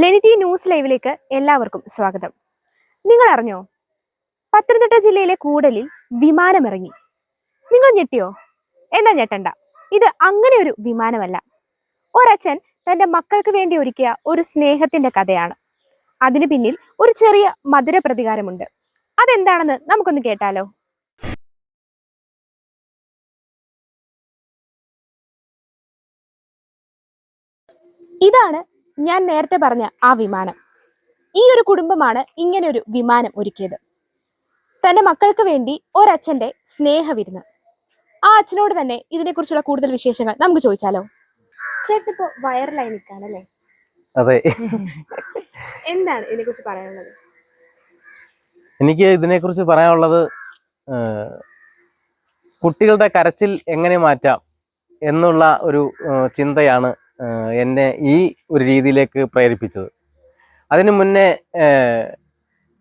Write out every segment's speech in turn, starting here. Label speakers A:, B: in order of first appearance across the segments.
A: ലെനിറ്റി news ലൈവിലേക്ക് എല്ലാവർക്കും സ്വാഗതം. നിങ്ങൾ അറിഞ്ഞോ? പത്തനംതിട്ട ജില്ലയിലെ കൂടലിൽ വിമാനമിറങ്ങി. നിങ്ങൾ ഞെട്ടിയോ? എന്താ ഞെട്ടണ്ട. ഇത് അങ്ങനെ ഒരു വിമാനമല്ല. ഒരച്ഛൻ തന്റെ മക്കൾക്ക് വേണ്ടി ഒരുക്കിയ ഒരു സ്നേഹത്തിന്റെ കഥയാണ്. അതിന് പിന്നിൽ ഒരു ചെറിയ മധുര പ്രതികാരമുണ്ട് അതെന്താണെന്ന് നമുക്കൊന്ന് കേട്ടാലോ? ഇതാണ് ഞാൻ നേരത്തെ പറഞ്ഞ ആ വിമാനം. ഈ ഒരു കുടുംബമാണ് ഇങ്ങനെ ഒരു വിമാനം ഒരുക്കിയത്. തന്റെ മക്കൾക്ക് വേണ്ടി ഒരച്ഛന്റെ സ്നേഹവിരുന്ന്. ആ അച്ഛനോട് തന്നെ ഇതിനെക്കുറിച്ചുള്ള കൂടുതൽ വിശേഷങ്ങൾ നമുക്ക് ചോദിച്ചാലോ? ചേട്ടൻ വൈറലായി വയറിലായി നിൽക്കാണല്ലേ
B: അതെ.
A: എന്താണ് ഇതിനെക്കുറിച്ച് പറയാനുള്ളത്?
B: എനിക്ക് ഇതിനെക്കുറിച്ച് പറയാനുള്ളത് കുട്ടികളുടെ കരച്ചിൽ എങ്ങനെ മാറ്റാം എന്നുള്ള ഒരു ചിന്തയാണ് എന്നെ ഈ ഒരു രീതിയിലേക്ക് പ്രേരിപ്പിച്ചത്. അതിനു മുന്നേ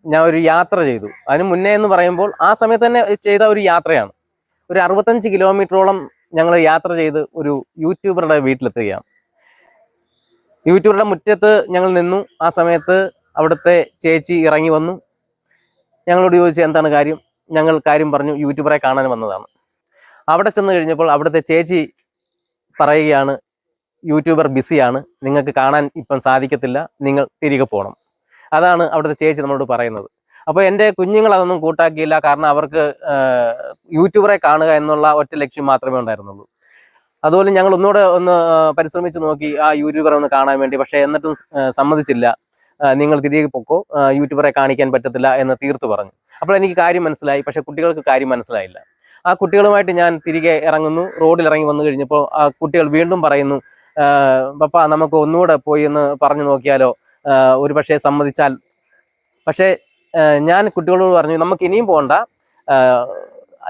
B: ഞാൻ ഒരു യാത്ര ചെയ്തു. അതിന് മുന്നേ എന്ന് പറയുമ്പോൾ ആ സമയത്ത് തന്നെ ചെയ്ത ഒരു യാത്രയാണ്. ഒരു അറുപത്തഞ്ച് കിലോമീറ്ററോളം ഞങ്ങൾ യാത്ര ചെയ്ത് ഒരു യൂട്യൂബറുടെ വീട്ടിലെത്തുകയാണ്. യൂട്യൂബറുടെ മുറ്റത്ത് ഞങ്ങൾ നിന്നു. ആ സമയത്ത് അവിടുത്തെ ചേച്ചി ഇറങ്ങി വന്നു. ഞങ്ങളോട് ചോദിച്ചു എന്താണ് കാര്യം? ഞങ്ങൾ കാര്യം പറഞ്ഞു യൂട്യൂബറെ കാണാൻ വന്നതാണ്. അവിടെ ചെന്ന് കഴിഞ്ഞപ്പോൾ അവിടുത്തെ ചേച്ചി പറയുകയാണ് യൂട്യൂബർ ബിസിയാണ്. നിങ്ങൾക്ക് കാണാൻ ഇപ്പം സാധിക്കത്തില്ല. നിങ്ങൾ തിരികെ പോകണം അതാണ് അവിടുത്തെ ചേച്ചി നമ്മളോട് പറയുന്നത്. അപ്പോൾ എന്റെ കുഞ്ഞുങ്ങൾ അതൊന്നും കൂട്ടാക്കിയില്ല. കാരണം അവർക്ക് യൂട്യൂബറെ കാണുക എന്നുള്ള ഒറ്റ ലക്ഷ്യം മാത്രമേ ഉണ്ടായിരുന്നുള്ളൂ. അതുപോലെ ഞങ്ങൾ ഒന്നുകൂടെ ഒന്ന് പരിശ്രമിച്ച് നോക്കി ആ യൂട്യൂബറെ ഒന്ന് കാണാൻ വേണ്ടി. പക്ഷേ എന്നിട്ടും സമ്മതിച്ചില്ല. നിങ്ങൾ തിരികെ പൊക്കോ. യൂട്യൂബറെ കാണിക്കാൻ പറ്റത്തില്ല എന്ന് തീർത്തു പറഞ്ഞു. അപ്പോൾ എനിക്ക് കാര്യം മനസ്സിലായി. പക്ഷെ കുട്ടികൾക്ക് കാര്യം മനസ്സിലായില്ല. ആ കുട്ടികളുമായിട്ട് ഞാൻ തിരികെ ഇറങ്ങുന്നു. റോഡിൽ ഇറങ്ങി വന്നു കഴിഞ്ഞപ്പോൾ ആ കുട്ടികൾ വീണ്ടും പറയുന്നു പപ്പ നമുക്ക് ഒന്നുകൂടെ പോയി ഒന്ന് പറഞ്ഞു നോക്കിയാലോ? ഒരു പക്ഷേ സമ്മതിച്ചാൽ. പക്ഷേ ഞാൻ കുട്ടികളോട് പറഞ്ഞു നമുക്ക് ഇനിയും പോകണ്ട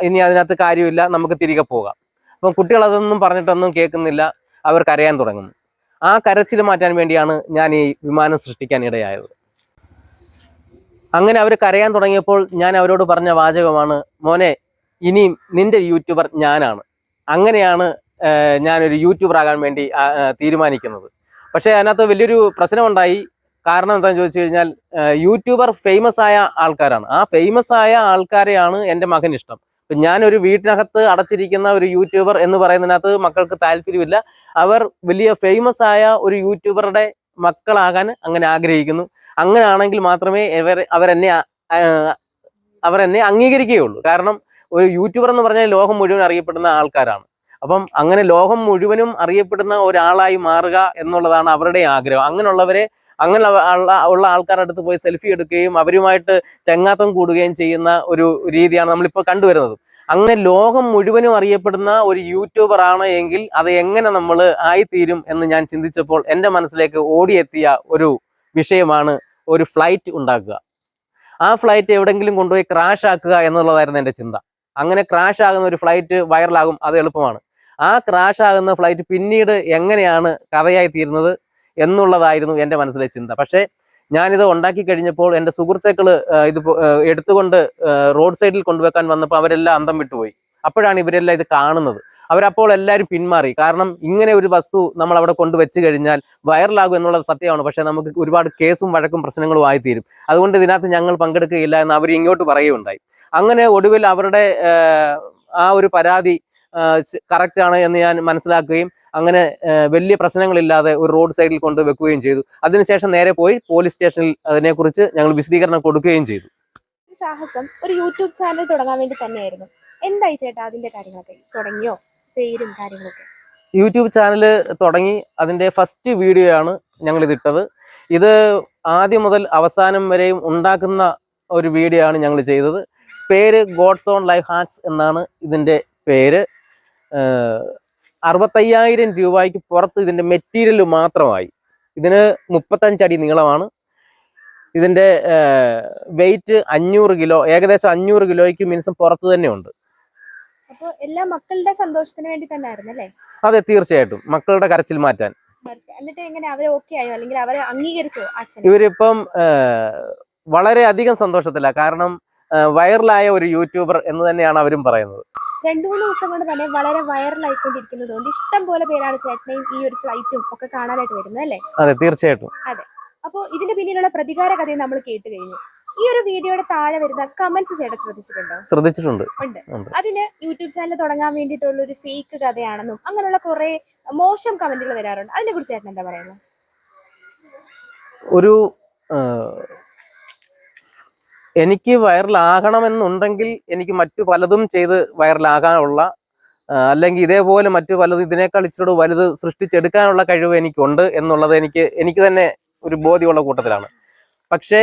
B: ഇനി അതിനകത്ത് കാര്യമില്ല. നമുക്ക് തിരികെ പോകാം. അപ്പം കുട്ടികൾ അതൊന്നും പറഞ്ഞിട്ടൊന്നും കേൾക്കുന്നില്ല. അവർ കരയാൻ തുടങ്ങുന്നു. ആ കരച്ചിൽ മാറ്റാൻ വേണ്ടിയാണ് ഞാൻ ഈ വിമാനം സൃഷ്ടിക്കാൻ ഇടയായത്. അങ്ങനെ അവർ കരയാൻ തുടങ്ങിയപ്പോൾ ഞാൻ അവരോട് പറഞ്ഞ വാചകമാണ് മോനെ ഇനിയും നിന്റെ യൂട്യൂബർ ഞാനാണ്. അങ്ങനെയാണ് ഞാനൊരു യൂട്യൂബർ ആകാൻ വേണ്ടി തീരുമാനിക്കുന്നത്. പക്ഷേ അതിനകത്ത് വലിയൊരു പ്രശ്നമുണ്ടായി. കാരണം എന്താണെന്ന് ചോദിച്ചു കഴിഞ്ഞാൽ യൂട്യൂബർ ഫേമസ് ആയ ആൾക്കാരാണ്. ആ ഫേമസ് ആയ ആൾക്കാരെയാണ് എന്റെ മകൻ ഇഷ്ടം. ഇപ്പം ഞാനൊരു വീട്ടിനകത്ത് അടച്ചിരിക്കുന്ന ഒരു യൂട്യൂബർ എന്ന് പറയുന്നതിനകത്ത് മക്കൾക്ക് താല്പര്യമില്ല. അവർ വലിയ ഫേമസ് ആയ ഒരു യൂട്യൂബറുടെ മക്കളാകാൻ അങ്ങനെ ആഗ്രഹിക്കുന്നു. അങ്ങനെ ആണെങ്കിൽ മാത്രമേ ഇവർ അവരെന്നെ അവരെന്നെ അംഗീകരിക്കുകയുള്ളൂ. കാരണം ഒരു യൂട്യൂബർ എന്ന് പറഞ്ഞാൽ ലോകം മുഴുവൻ അറിയപ്പെടുന്ന ആൾക്കാരാണ്. അപ്പം അങ്ങനെ ലോകം മുഴുവനും അറിയപ്പെടുന്ന ഒരാളായി മാറുക എന്നുള്ളതാണ് അവരുടെ ആഗ്രഹം. അങ്ങനെയുള്ളവരെ അങ്ങനെ ഉള്ള ആൾക്കാരുടെ അടുത്ത് പോയി സെൽഫി എടുക്കുകയും അവരുമായിട്ട് ചങ്ങാത്തം കൂടുകയും ചെയ്യുന്ന ഒരു രീതിയാണ് നമ്മളിപ്പോൾ കണ്ടുവരുന്നത്. അങ്ങനെ ലോകം മുഴുവനും അറിയപ്പെടുന്ന ഒരു യൂട്യൂബർ ആണ് എങ്കിൽ അത് എങ്ങനെ നമ്മൾ ആയിത്തീരും എന്ന് ഞാൻ ചിന്തിച്ചപ്പോൾ എന്റെ മനസ്സിലേക്ക് ഓടിയെത്തിയ ഒരു വിഷയമാണ് ഒരു ഫ്ലൈറ്റ് ഉണ്ടാക്കുക. ആ ഫ്ലൈറ്റ് എവിടെങ്കിലും കൊണ്ടുപോയി ക്രാഷ് ആക്കുക എന്നുള്ളതായിരുന്നു എന്റെ ചിന്ത. അങ്ങനെ ക്രാഷ് ആകുന്ന ഒരു ഫ്ലൈറ്റ് വൈറലാകും അത് എളുപ്പമാണ്. ആ ക്രാഷ് ആകുന്ന ഫ്ലൈറ്റ് പിന്നീട് എങ്ങനെയാണ് കഥയായി തീരുന്നത് എന്നുള്ളതായിരുന്നു എന്റെ മനസ്സിലെ ചിന്ത. പക്ഷേ ഞാനിത് ഉണ്ടാക്കി കഴിഞ്ഞപ്പോൾ എന്റെ സുഹൃത്തുക്കൾ ഇത് എടുത്തുകൊണ്ട് റോഡ് സൈഡിൽ കൊണ്ടുവെക്കാൻ വന്നപ്പോൾ അവരെല്ലാം അന്തം വിട്ടുപോയി. അപ്പോഴാണ് ഇവരെല്ലാം ഇത് കാണുന്നത്. അവരപ്പോൾ എല്ലാവരും പിന്മാറി. കാരണം ഇങ്ങനെ ഒരു വസ്തു നമ്മൾ അവിടെ കൊണ്ടുവച്ച് കഴിഞ്ഞാൽ വൈറലാകും എന്നുള്ളത് സത്യമാണ്. പക്ഷേ നമുക്ക് ഒരുപാട് കേസും വഴക്കും പ്രശ്നങ്ങളും ആയിത്തീരും. അതുകൊണ്ട് ഇതിനകത്ത് ഞങ്ങൾ പങ്കെടുക്കുകയില്ല എന്ന് അവർ ഇങ്ങോട്ട് പറയുകയുണ്ടായി. അങ്ങനെ ഒടുവിൽ അവരുടെ ആ, ആ ഒരു പരാതി കറക്റ്റ് ആണ് എന്ന് ഞാൻ മനസ്സിലാക്കുകയും അങ്ങനെ വലിയ പ്രശ്നങ്ങളില്ലാതെ ഒരു റോഡ് സൈഡിൽ കൊണ്ട് വെക്കുകയും ചെയ്തു. അതിനുശേഷം നേരെ പോയി പോലീസ് സ്റ്റേഷനിൽ അതിനെക്കുറിച്ച് ഞങ്ങൾ വിശദീകരണം കൊടുക്കുകയും ചെയ്തു.
A: സാഹസം ഒരു യൂട്യൂബ് ചാനൽ തുടങ്ങാൻ വേണ്ടി തന്നെയായിരുന്നു. എന്തായി ചേട്ടാ അതിന്റെ കാര്യങ്ങളൊക്കെ? തുടങ്ങിയോ? പേരും കാര്യങ്ങളൊക്കെ?
B: യൂട്യൂബ് ചാനൽ തുടങ്ങി അതിന്റെ ഫസ്റ്റ് വീഡിയോ ആണ് ഞങ്ങൾ ഇതിട്ടത്. ഇത് ആദ്യം മുതൽ അവസാനം വരെയും ഉണ്ടാക്കുന്ന ഒരു വീഡിയോ ആണ് ഞങ്ങൾ ചെയ്തത്. പേര് ഗോഡ്സ് ഓൺ ലൈഫ് ഹാക്സ് എന്നാണ് ഇതിന്റെ പേര്. അറുപത്തയ്യായിരം രൂപയ്ക്ക് പുറത്ത് ഇതിന്റെ മെറ്റീരിയൽ മാത്രമായി. ഇതിന് മുപ്പത്തഞ്ചടി നീളമാണ്. ഇതിന്റെ വെയിറ്റ് അഞ്ഞൂറ് കിലോ ഏകദേശം അഞ്ഞൂറ് കിലോയ്ക്ക് മിനിസം പുറത്ത്
A: തന്നെയുണ്ട് എല്ലാ മക്കളുടെ സന്തോഷത്തിന് വേണ്ടി തന്നെ ആയിരുന്നു അല്ലേ?
B: അതെ തീർച്ചയായിട്ടും. മക്കളുടെ കരച്ചിൽ മാറ്റാൻ.
A: എന്നിട്ട് എങ്ങനെ അവരെ ഓക്കെ ആയോ? അല്ലെങ്കിൽ അവരെ അംഗീകരിച്ചോ അച്ഛൻ
B: ഇവരിപ്പം വളരെ അധികം സന്തോഷത്തിലാണ് കാരണം വൈറലായ ഒരു യൂട്യൂബർ എന്ന് തന്നെയാണ് അവരും പറയുന്നത്.
A: രണ്ടു മൂന്ന് ദിവസം കൊണ്ട് തന്നെ വളരെ വൈറലായിക്കൊണ്ടിരിക്കുന്നത് കൊണ്ട് ഇഷ്ടം പോലെ പേരാണ് ചേട്ടനെയും ഈ ഒരു ഫ്ലൈറ്റും ഒക്കെ കാണാനായിട്ട് വരുന്നത് അല്ലേ?
B: അതെ തീർച്ചയായിട്ടും. അതെ.
A: അപ്പോൾ ഇതിന്റെ പിന്നിലുള്ള പ്രതികാര കഥയും നമ്മൾ കേട്ട് കഴിഞ്ഞു. ഈ ഒരു വീഡിയോയുടെ താഴെ വരുന്ന കമന്റ്സ് ചേട്ടൻ ശ്രദ്ധിച്ചിട്ടുണ്ടോ?
B: ശ്രദ്ധിച്ചിട്ടുണ്ട്.
A: ഉണ്ട്. അതിന് യൂട്യൂബ് ചാനൽ തുടങ്ങാൻ വേണ്ടിട്ടുള്ള ഒരു ഫേക്ക് കഥയാണെന്നും അങ്ങനെയുള്ള കുറെ മോശം കമന്റുകൾ വരാറുണ്ട്. അതിനെ കുറിച്ച് ചേട്ടൻ എന്താ പറയുന്നത്?
B: ഒരു എനിക്ക് വൈറലാകണമെന്നുണ്ടെങ്കിൽ എനിക്ക് മറ്റു പലതും ചെയ്ത് വൈറലാകാനുള്ള അല്ലെങ്കിൽ ഇതേപോലെ മറ്റു പലതും ഇതിനേക്കാൾ ഇച്ചിരി വലുത് സൃഷ്ടിച്ചെടുക്കാനുള്ള കഴിവ് എനിക്കുണ്ട് എന്നുള്ളത് എനിക്ക് എനിക്ക് തന്നെ ഒരു ബോധ്യമുള്ള കൂട്ടത്തിലാണ്. പക്ഷേ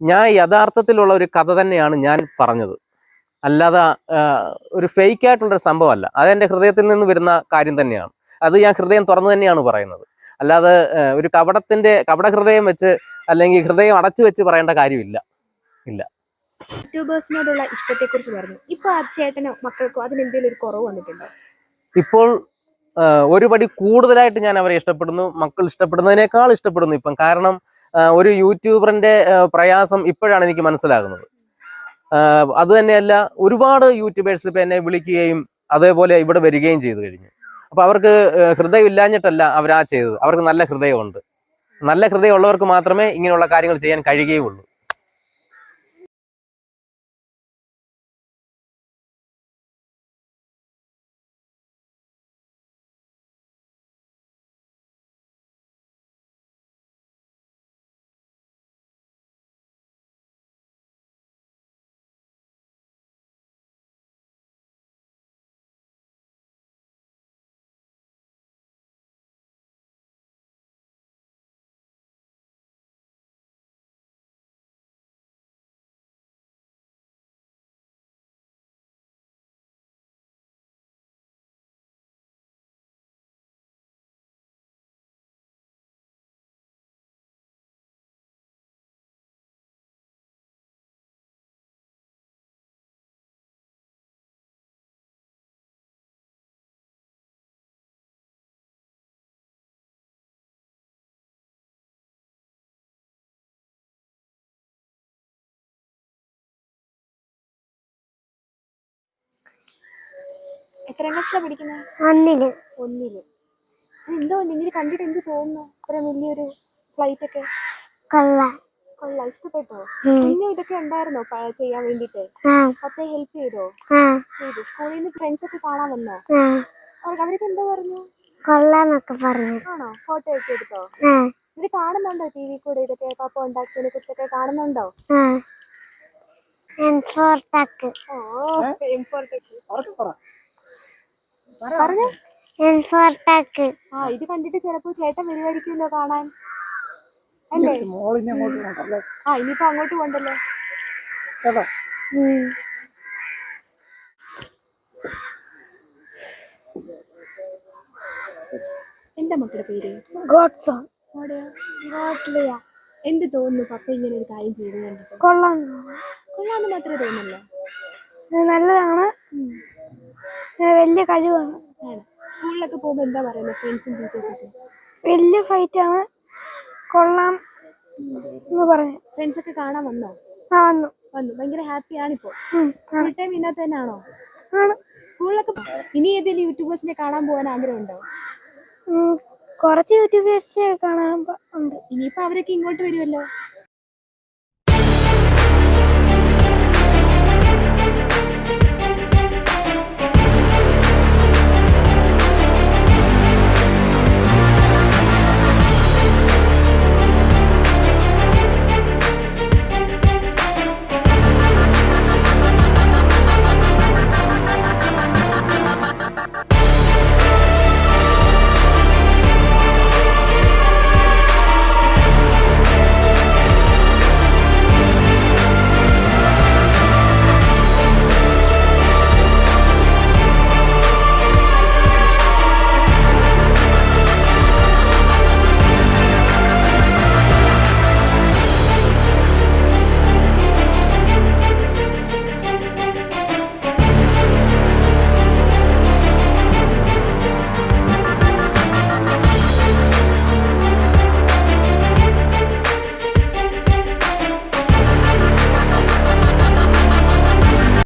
B: ഞാൻ യഥാർത്ഥത്തിലുള്ള ഒരു കഥ തന്നെയാണ് ഞാൻ പറഞ്ഞത്. അല്ലാതെ ഒരു ഫേക്ക് ആയിട്ടുള്ളൊരു സംഭവമല്ല അതെന്റെ ഹൃദയത്തിൽ നിന്ന് വരുന്ന കാര്യം തന്നെയാണ്. അത് ഞാൻ ഹൃദയം തുറന്നു തന്നെയാണ് പറയുന്നത്. അല്ലാതെ ഒരു കപടത്തിന്റെ കപട ഹൃദയം വെച്ച് അല്ലെങ്കിൽ ഹൃദയം അടച്ചു വെച്ച് പറയേണ്ട കാര്യമില്ല.
A: യൂട്യൂബേഴ്സിനോടുള്ള ഇഷ്ടത്തെ കുറിച്ച് പറഞ്ഞു. ഇപ്പോൾ ആ ചേട്ടനോ മക്കൾക്കോ അതിന് എന്തെങ്കിലും ഒരു കുറവ് വന്നിട്ടുണ്ടോ?
B: ഇപ്പോൾ ഒരുപടി ഒരു പടി കൂടുതലായിട്ട് ഞാൻ അവരെ ഇഷ്ടപ്പെടുന്നു. മക്കൾ ഇഷ്ടപ്പെടുന്നതിനേക്കാൾ ഇഷ്ടപ്പെടുന്നു ഇപ്പം. കാരണം ഒരു യൂട്യൂബറിന്റെ പ്രയാസം ഇപ്പോഴാണ് എനിക്ക് മനസ്സിലാകുന്നത്. അത് തന്നെയല്ല ഒരുപാട് യൂട്യൂബേഴ്സ് ഇപ്പം എന്നെ വിളിക്കുകയും അതേപോലെ ഇവിടെ വരികയും ചെയ്തു കഴിഞ്ഞു. അപ്പൊ അവർക്ക് ഹൃദയം ഇല്ലാഞ്ഞിട്ടല്ല അവരാ ചെയ്തത്. അവർക്ക് നല്ല ഹൃദയമുണ്ട്. നല്ല ഹൃദയമുള്ളവർക്ക് മാത്രമേ ഇങ്ങനെയുള്ള കാര്യങ്ങൾ ചെയ്യാൻ കഴിയുകയുള്ളൂ.
A: എത്രാം ക്ലാസ്സിലാണ് പഠിക്കുന്നത്
C: ഒന്നിൽ.
A: ഒന്നിൽ. എന്തോ ഇങ്ങനെ കണ്ടിട്ട് എന്ത് തോന്നുന്നു? ഇത്ര വലിയൊരു ഫ്ലൈറ്റ് ഒക്കെ.
C: കൊള്ള.
A: കൊള്ളാം ഇഷ്ടപ്പെട്ടോ. പിന്നെ ഇതൊക്കെ ഉണ്ടായിരുന്നോ ചെയ്യാൻ വേണ്ടിട്ട്?
C: ആ.
A: പപ്പയെ ഹെൽപ്പ് ചെയ്തോ?
C: ആ.
A: ചെയ്തു. സ്കൂളിൽ നിന്ന് ഫ്രണ്ട്സ് ഒക്കെ കാണാൻ വന്നോ? അവർക്ക് എന്തോ പറഞ്ഞു?
C: കൊള്ളാന്നൊക്കെ പറഞ്ഞു.
A: ആണോ? ഫോട്ടോ ഒക്കെ എടുത്തോ? ഇത് കാണുന്നുണ്ടോ ടി വി കൂടെ ഇതൊക്കെ പാപ്പ ഉണ്ടാക്കിയതിനെ കുറിച്ചൊക്കെ കാണുന്നുണ്ടോ?
C: ഓ എം
A: ഓ ഇമ്പോർട്ടന്റ് പറഞ്ഞോ.
C: എൻഫോർട്ടാക്ക്
A: ആ ഇത് കണ്ടിട്ട് ചിലപ്പോ ചേട്ടൻ വരുമായിരിക്കുമല്ലോ കാണാൻ. അല്ലേ? ആ ഇനിയിപ്പോ അങ്ങോട്ട് പോണ്ടല്ലോ. എന്താ മക്കളുടെ പേര്?
C: ഗോഡ്സോൺ
A: അവിടെയോ?
C: ഗോഡ്ലിയ.
A: എന്ത് തോന്നുന്നു പപ്പ ഇങ്ങനെ ഒരു കാര്യം ചെയ്തു കൊള്ളാന്ന്
C: കൊള്ളാം
A: കൊള്ളാന്ന് മാത്രമേ
C: തോന്നുന്നല്ലോ നല്ലതാണ്. വലിയ കഴിവാണ്.
A: സ്കൂളിലൊക്കെ പോകുമ്പോൾ എന്താ പറയുന്നത് ഫ്രണ്ട്സും ടീച്ചേഴ്സൊക്കെ
C: വലിയ ഫൈറ്റ് ആണ്. കൊള്ളാം എന്ന് പറഞ്ഞു.
A: ഫ്രണ്ട്സൊക്കെ കാണാൻ വന്നോ?
C: ആ വന്നു.
A: വന്നു. ഭയങ്കര ഹാപ്പി ആണിപ്പോ.
C: ഉം,
A: ഫുൾ ടൈം ഇതിനകത്ത് തന്നെയാണോ?
C: ആണ്.
A: സ്കൂളിലൊക്കെ ഇനി ഏതെങ്കിലും യൂട്യൂബേഴ്സിനെ കാണാൻ പോകാൻ ആഗ്രഹമുണ്ടോ?
C: ഉണ്ടോ കുറച്ച് യൂട്യൂബേഴ്സ് കാണാൻ ഉണ്ട്.
A: ഇനിയിപ്പോ അവരൊക്കെ ഇങ്ങോട്ട് വരുമല്ലോ